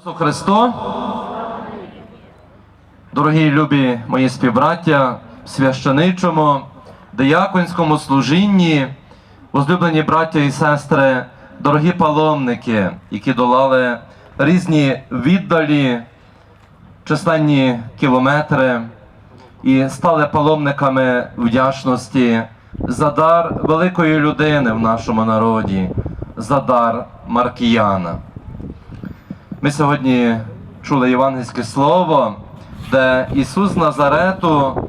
Ісусу Христу. Дорогі любі мої співбраття в священичому, дияконському служінні, возлюблені браття і сестри, дорогі паломники, які долали різні віддалі, численні кілометри і стали паломниками вдячності за дар великої людини в нашому народі, за дар Маркіяна. Ми сьогодні чули євангельське слово, де Ісус Назарету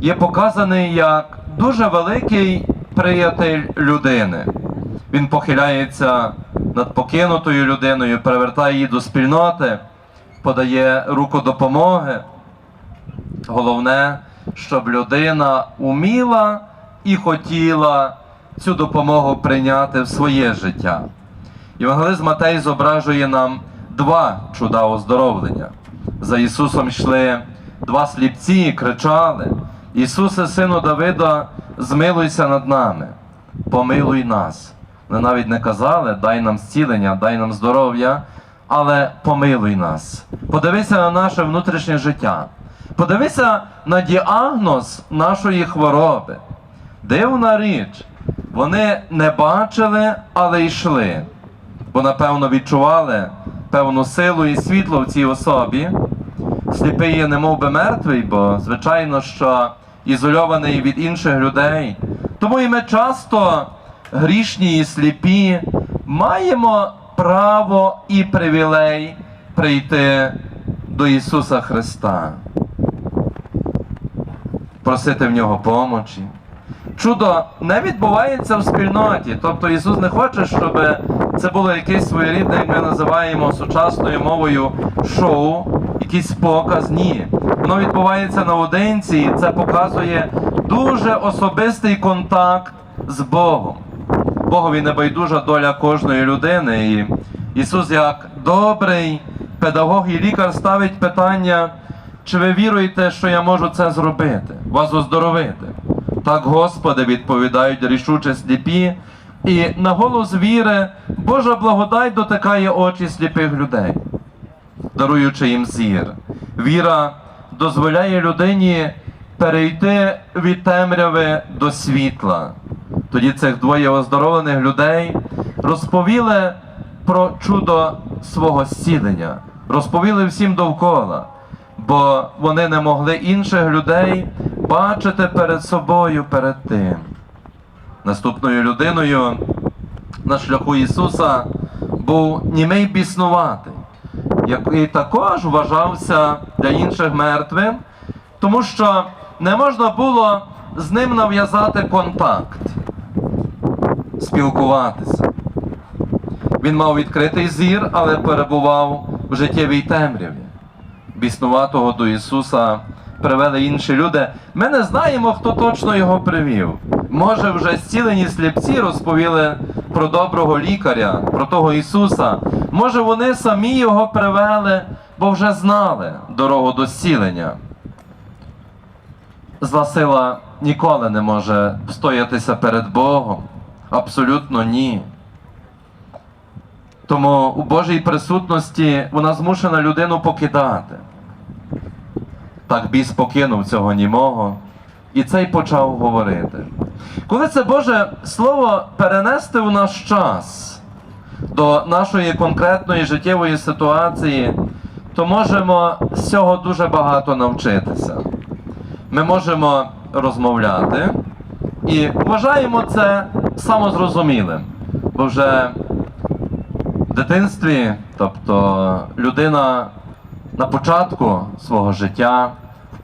є показаний як дуже великий приятель людини. Він похиляється над покинутою людиною, привертає її до спільноти, подає руку допомоги. Головне, щоб людина уміла і хотіла цю допомогу прийняти в своє життя. Євангелист Матей зображує нам два чуда оздоровлення. За Ісусом йшли два сліпці і кричали: Ісусе, сину Давида, змилуйся над нами, помилуй нас. Вони навіть не казали, дай нам зцілення, дай нам здоров'я, але помилуй нас. Подивися на наше внутрішнє життя. Подивися на діагноз нашої хвороби. Дивна річ, вони не бачили, але йшли бо напевно відчували певну силу і світло в цій особі. Сліпий є немов би мертвий, бо звичайно, що ізольований від інших людей. Тому і ми часто, грішні і сліпі, маємо право і привілей прийти до Ісуса Христа, просити в нього помочі. Чудо не відбувається в спільноті. Тобто Ісус не хоче, щоб це було якесь своєрідне, як ми називаємо сучасною мовою шоу, якийсь показ. Ні. Воно відбувається наодинці, і це показує дуже особистий контакт з Богом. Богові небайдужа доля кожної людини. І Ісус, як добрий педагог і лікар, ставить питання, чи ви віруєте, що я можу це зробити, вас оздоровити. Так, Господи, відповідають рішуче сліпі, і на голос віри Божа благодать дотикає очі сліпих людей, даруючи їм зір. Віра дозволяє людині перейти від темряви до світла. Тоді цих двоє оздоровлених людей розповіли про чудо свого зцілення, розповіли всім довкола, бо вони не могли інших людей бачити перед собою перед тим. Наступною людиною на шляху Ісуса був німий біснуватий, який також вважався для інших мертвим, тому що не можна було з ним нав'язати контакт, спілкуватися. Він мав відкритий зір, але перебував в життєвій темряві. Біснуватого до Ісуса привели інші люди. Ми не знаємо, хто точно його привів. Може, вже зцілені сліпці розповіли про доброго лікаря, про того Ісуса. Може, вони самі його привели, бо вже знали дорогу до зцілення. Зла сила ніколи не може встоятися перед Богом. Абсолютно ні. Тому у Божій присутності вона змушена людину покидати. Так біс покинув цього німого, і цей почав говорити. Коли це Боже Слово перенести в наш час до нашої конкретної життєвої ситуації, то можемо з цього дуже багато навчитися. Ми можемо розмовляти і вважаємо це самозрозумілим, бо вже в дитинстві, тобто людина на початку свого життя,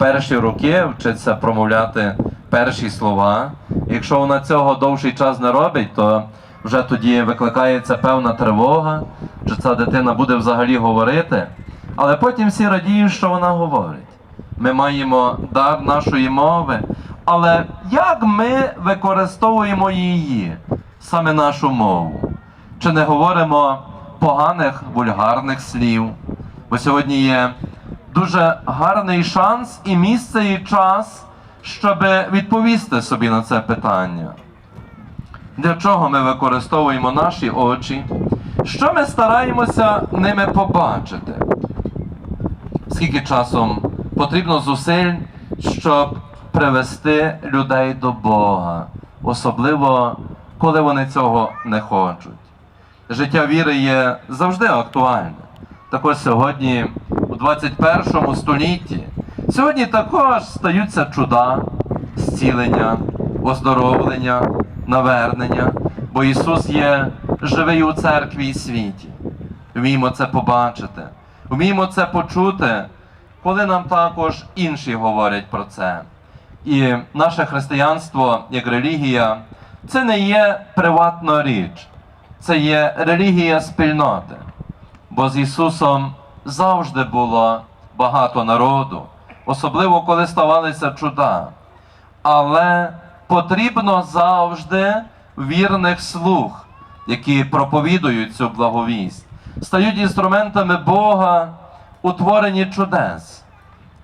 перші роки вчиться промовляти перші слова. Якщо вона цього довший час не робить, то вже тоді викликається певна тривога, чи ця дитина буде взагалі говорити. Але потім всі радіють, що вона говорить. Ми маємо дар нашої мови, але як ми використовуємо її, саме нашу мову? Чи не говоримо поганих вульгарних слів? Бо сьогодні є дуже гарний шанс і місце, і час, щоб відповісти собі на це питання. Для чого ми використовуємо наші очі? Що ми стараємося ними побачити? Скільки часом потрібно зусиль, щоб привести людей до Бога, особливо коли вони цього не хочуть. Життя віри є завжди актуальне. Також сьогодні, 21 столітті, сьогодні також стаються чуда, зцілення, оздоровлення, навернення, бо Ісус є живий у церкві і світі. Вміємо це побачити, вміємо це почути, коли нам також інші говорять про це. І наше християнство як релігія це не є приватна річ, це є релігія спільноти. Бо з Ісусом завжди було багато народу, особливо коли ставалися чуда. Але потрібно завжди вірних слуг, які проповідують цю благовість, стають інструментами Бога у творенні чудес.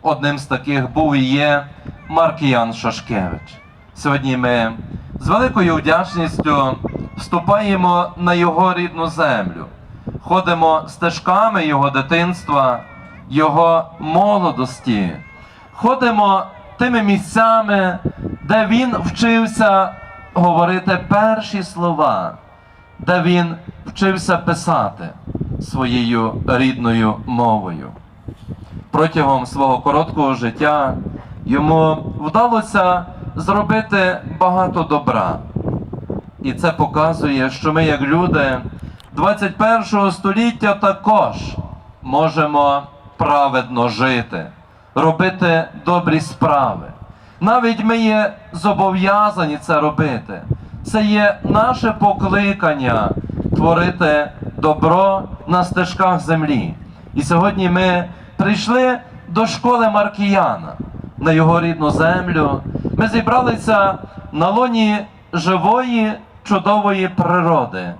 Одним з таких був і є Маркіян Шашкевич. Сьогодні ми з великою вдячністю вступаємо на його рідну землю, ходимо стежками його дитинства, його молодості, ходимо тими місцями, де він вчився говорити перші слова, де він вчився писати своєю рідною мовою протягом свого короткого життя йому вдалося зробити багато добра. І це показує, що ми, як люди 21 століття, також можемо праведно жити, робити добрі справи. Навіть ми є зобов'язані це робити. Це є наше покликання творити добро на стежках землі. І сьогодні ми прийшли до школи Маркіяна на його рідну землю. Ми зібралися на лоні живої, чудової природи,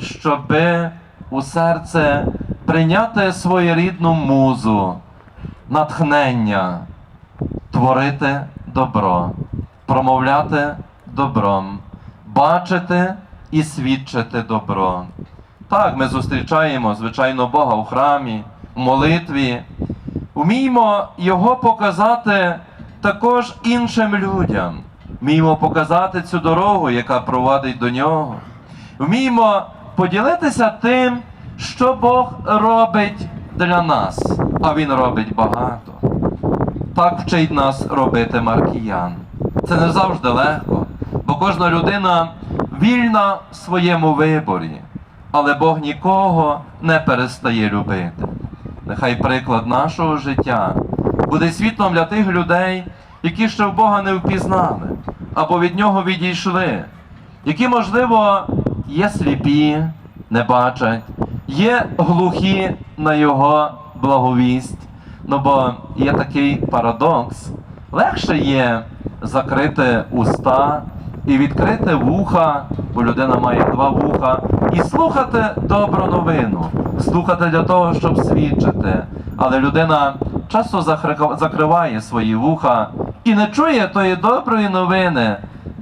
щоби у серце прийняти своєрідну музу, натхнення, творити добро, промовляти добром, бачити і свідчити добро. Так, ми зустрічаємо, звичайно, Бога у храмі, в молитві. Вміємо Його показати також іншим людям. Вміємо показати цю дорогу, яка провадить до нього. Вміємо поділитися тим, що Бог робить для нас, а Він робить багато. Так вчить нас робити маркіян. Це не завжди легко, бо кожна людина вільна в своєму виборі, але Бог нікого не перестає любити. Нехай приклад нашого життя буде світлом для тих людей, які ще в Бога не впізнали або від нього відійшли, які, можливо, є сліпі, не бачать, є глухі на Його благовість. Ну бо є такий парадокс. Легше є закрити уста і відкрити вуха, бо людина має два вуха, і слухати добру новину, слухати для того, щоб свідчити. Але людина часто закриває свої вуха і не чує тої доброї новини,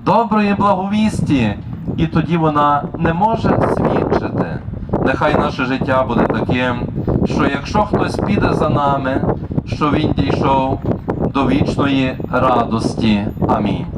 доброї благовісті, і тоді вона не може свідчити. Нехай наше життя буде таким, що якщо хтось піде за нами, що він дійшов до вічної радості. Амінь.